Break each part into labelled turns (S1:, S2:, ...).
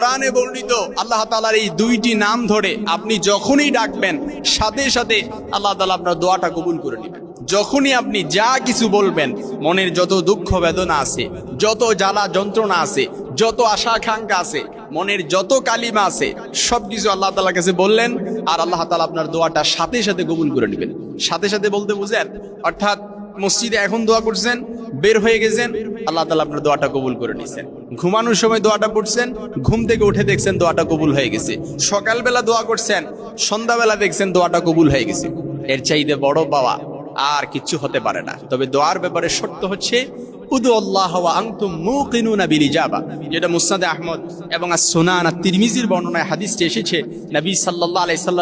S1: কোরআনে বর্ণিত আল্লাহ তালার এই দুইটি নাম ধরে আপনি যখনই ডাকবেন, সাথে সাথে আল্লাহ তালা আপনার দোয়াটা কবুল করে নেবেন। যখনই আপনি যা কিছু বলবেন, মনের যত দুঃখ বেদনা আছে, যত জ্বালা যন্ত্রণা আছে, যত আশা আকাঙ্ক্ষা আছে, মনের যত কালিমা আছে সব কিছু আল্লাহ তালার কাছে বললেন আর আল্লাহ তালা আপনার দোয়াটা সাথে সাথে কবুল করে নেবেন। সাথে সাথে বলতে বুঝেন, অর্থাৎ মসজিদে এখন দোয়া করছেন, বের হয়ে গেছেন, আল্লাহ তালা আপনার দোয়াটা কবুল করে নিছেন ঘুমানোর সময় দোয়াটা পড়ছেন, ঘুম থেকে উঠে দেখছেন দোয়াটা কবুল হয়ে গেছে। সকালবেলা দোয়া করছেন, সন্ধ্যাবেলা দেখছেন দোয়াটা কবুল হয়ে গেছে। এর চাইতে বড় পাওয়া আর কিচ্ছু হতে পারে না। তবে দোয়ার ব্যাপারে সত্য হচ্ছে যেটা আহমদ এবং আর তিরমিজির বর্ণনায় এসেছে।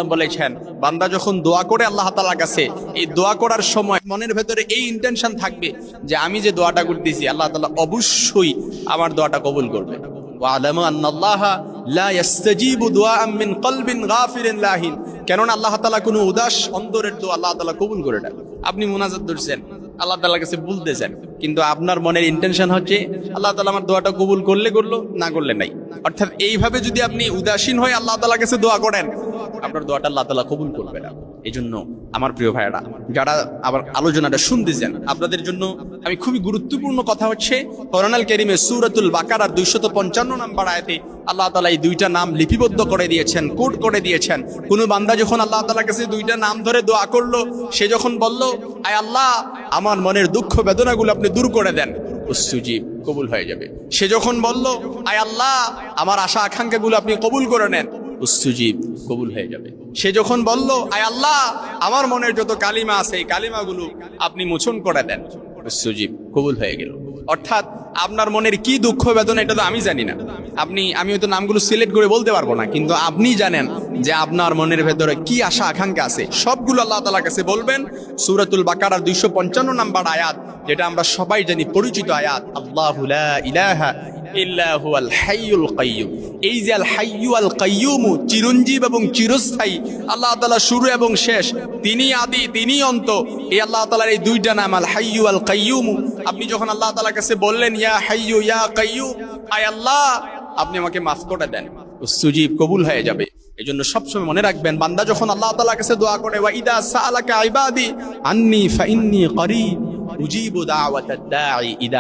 S1: বলেছেন, বান্দা যখন দোয়া করে আল্লাহ কাছে, এই দোয়া করার সময় মনের ভেতরে এই থাকবে যে আমি যে দোয়াটা করতেছি, আল্লাহ তাআলা অবশ্যই আমার দোয়াটা কবুল করবে। লাহিন। কেননা আল্লাহ তাআলা কোনো উদাস, অন্তরের দোয়া আল্লাহ কবুল করে না আপনি মুনাজাত ধরছেন। আল্লাহ তালার কাছে চান। কিন্তু আপনার মনের ইন্টেনশন হচ্ছে, আল্লাহ তালা আমার দোয়াটা কবুল করলে করল, না করলে নাই। অর্থাৎ এইভাবে যদি আপনি উদাসীন হয়ে আল্লাহ তালার কাছে দোয়া করেন আপনার দোয়াটা আল্লাহ কবুল করবে না এই জন্য আমার প্রিয় ভাইয়েরা, যারা আবার আলোচনাটা শুনতেছেন, আপনাদের জন্য আমি খুবই গুরুত্বপূর্ণ কথা হচ্ছে করোনাল কেরিমে সুরাতুল বাকারার দুইশত পঞ্চান্ন নাম্বার আয়াতে আল্লাহ তালা এই দুইটা নাম লিপিবদ্ধ করে দিয়েছেন কোড করে দিয়েছেন। কোনো বান্দা যখন আল্লাহ তালার কাছে দুইটা নাম ধরে দোয়া করল, সে যখন বলল, আয় আল্লাহ, আমার মনের দুঃখ বেদনাগুলো আপনি দূর করে দেন সুজীব কবুল হয়ে যাবে। সে যখন বলল, আয় আল্লাহ, আমার আশা আকাঙ্ক্ষাগুলো আপনি কবুল করে নেন উস্তুজীব কবুল হয়ে যাবে। সে যখন বলল আয় আল্লাহ আমার মনের যত কালিমা আছে এই কালিমাগুলো আপনি মোচন করে দেন। উস্তুজীব কবুল হয়ে গেল। অর্থাৎ আপনার মনের কি দুঃখ বেদনা এটা তো আমি জানি না। আপনি আমি হয়তো নামগুলো সিলেক্ট করে বলতে পারব না কিন্তু আপনি জানেন যে আপনার মনের ভেতরে কি আশা আকাঙ্ক্ষা আছে। সবগুলো আল্লাহ তালার কাছে বলবেন। সুরাতুল বাকারার দুইশো পঞ্চান্ন নাম্বার আয়াত যেটা আমরা সবাই জানি পরিচিত আয়াত আল্লাহ ইলাহা চিরঞ্জীব এবং চিরস্থায়ী, আল্লাহ তাআলা শুরু এবং শেষ, তিনি আদি, তিনি অন্ত, এই আল্লাহ এই আপনি যখন আল্লাহ তাআলার কাছে বললেন আল্লাহ, আপনি আমাকে মাফ করে দেন। সুজীব কবুল হয়ে যাবে। এই জন্য সবসময় মনে রাখবেন, বান্দা যখন আল্লাহ তাআলার কাছে দোয়া করে আন্নি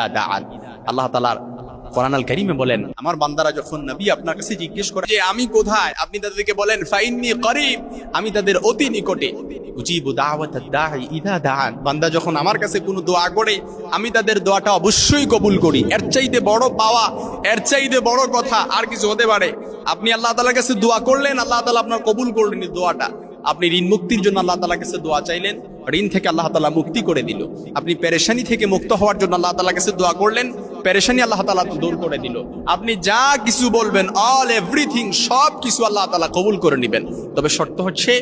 S1: দাআন। আল্লাহ তাআলার কোরআন আল কারিমে বলেন, আমার বান্দারা যখন নবী আপনার কাছে জিজ্ঞেস করে যে, আমি কোথায়? আপনি তাদেরকে বলেন, ফাইন্নি করিব। আমি তাদের অতি নিকটে। উজিবু দাওয়াতাদ দাঈ ইদা দাআন। বান্দা যখন আমার কাছে কোনো দোয়া করে, আমি তাদের দোয়াটা অবশ্যই কবুল করি। এর চাইতে বড় পাওয়া, এর চাইতে বড় কথা আর কিছু হতে পারে। আপনি আল্লাহ তাআলার কাছে দোয়া করলেন, আল্লাহ তাআলা আপনার কবুল করলেন দোয়াটা। আপনি ঋণ মুক্তির জন্য আল্লাহ তালার কাছে দোয়া চাইলেন, ঋণ থেকে আল্লাহ তালা মুক্তি করে দিল। আপনি পেরেশানি থেকে মুক্ত হওয়ার জন্য আল্লাহ তালার কাছে দোয়া করলেন পেরেশানি আল্লাহ তালা দূর করে দিল। আপনি যা কিছু বলবেন অল এভরিথিং সব কিছু আল্লাহ তালা কবুল করে নেবেন। তবে শর্ত হচ্ছে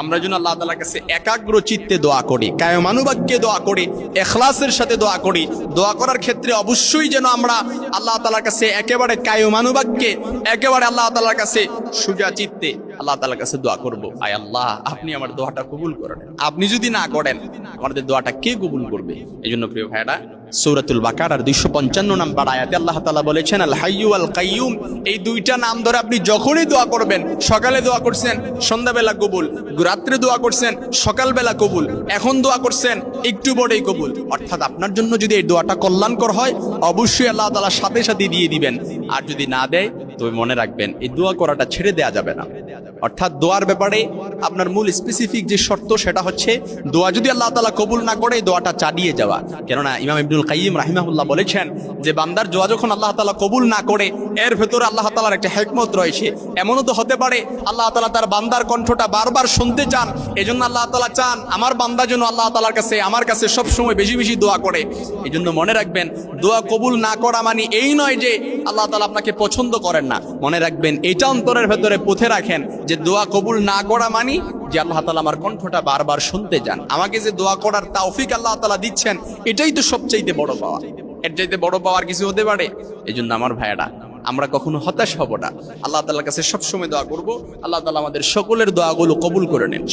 S1: আমরা যেন আল্লাহ তালার কাছে একাগ্র চিত্তে দোয়া করি, কায়মানুবাক্যে দোয়া করি, এখলাসের সাথে দোয়া করি। দোয়া করার ক্ষেত্রে অবশ্যই যেন আমরা আল্লাহ তালার কাছে একেবারে কায়মানুবাক্যে, একেবারে আল্লাহ তালার কাছে সুজা চিত্তে আল্লাহ তালার কাছে দোয়া করব। আয় আল্লাহ, আপনি আমার দোয়াটা কবুল করেন। আপনি যদি না করেন, আমাদের দোয়াটা কে কবুল করবে? এই জন্য প্রিয় ভাইরা সৌরাতুল বাকার আর দুইশো পঞ্চান্ন নাম্বার আয়াতে আল্লাহ তালা বলেছেন, আল হাইয়ু আল কাইয়ুম এই দুইটা নাম ধরে আপনি যখনই দোয়া করবেন, সকালে দোয়া করছেন, সন্ধ্যাবেলা কবুল, রাত্রে দোয়া করছেন, সকালবেলা কবুল, এখন দোয়া করছেন, একটু পরেই কবুল। অর্থাৎ আপনার জন্য যদি এই দোয়াটা কল্যাণকর হয়, অবশ্যই আল্লাহ তালা সাথে সাথে দিয়ে দিবেন। আর যদি না দেয়, তবে মনে রাখবেন, এই দোয়া করাটা ছেড়ে দেয়া যাবে না। অর্থাৎ দোয়ার ব্যাপারে আপনার মূল স্পেসিফিক যে শর্ত, সেটা হচ্ছে, দোয়া যদি আল্লাহ তালা কবুল না করে দোয়াটা চালিয়ে যাওয়া। কেননা ইমাম ইবনুল কাইম রাহিমাহুল্লাহ বলেছেন যে বান্দার দোয়া যখন আল্লাহ তালা কবুল না করে, এর ভেতরে আল্লাহ তালার একটা হেকমত রয়েছে। এমনও তো হতে পারে আল্লাহ তালা তার বান্দার কণ্ঠটা বারবার শুনতে চান, এজন্য আল্লাহ তালা চান আমার বান্দা যেন আল্লাহ তালার কাছে, আমার কাছে সবসময় বেশি বেশি দোয়া করে। এই জন্য মনে রাখবেন, দোয়া কবুল না করা মানে এই নয় যে আল্লাহ তালা আপনাকে পছন্দ করেন না। মনে রাখবেন, এটা অন্তরের ভেতরে পুঁথে রাখেন যে দোয়া কবুল না করা মানি যে আল্লাহ তালা আমার কণ্ঠটা বারবার শুনতে যান। আমাকে যে দোয়া করার তাওফিক আল্লাহ তালা দিচ্ছেন, এটাই তো সবচাইতে বড় পাওয়া। এর চাইতে বড় পাওয়ার কিছু হতে পারে? এই জন্য আমার ভাইয়েরা, আমরা কখনো হতাশ হব না। আল্লাহ তালার কাছে সবসময় দোয়া করব। আল্লাহ তালা আমাদের সকলের দোয়াগুলো কবুল করে নেন।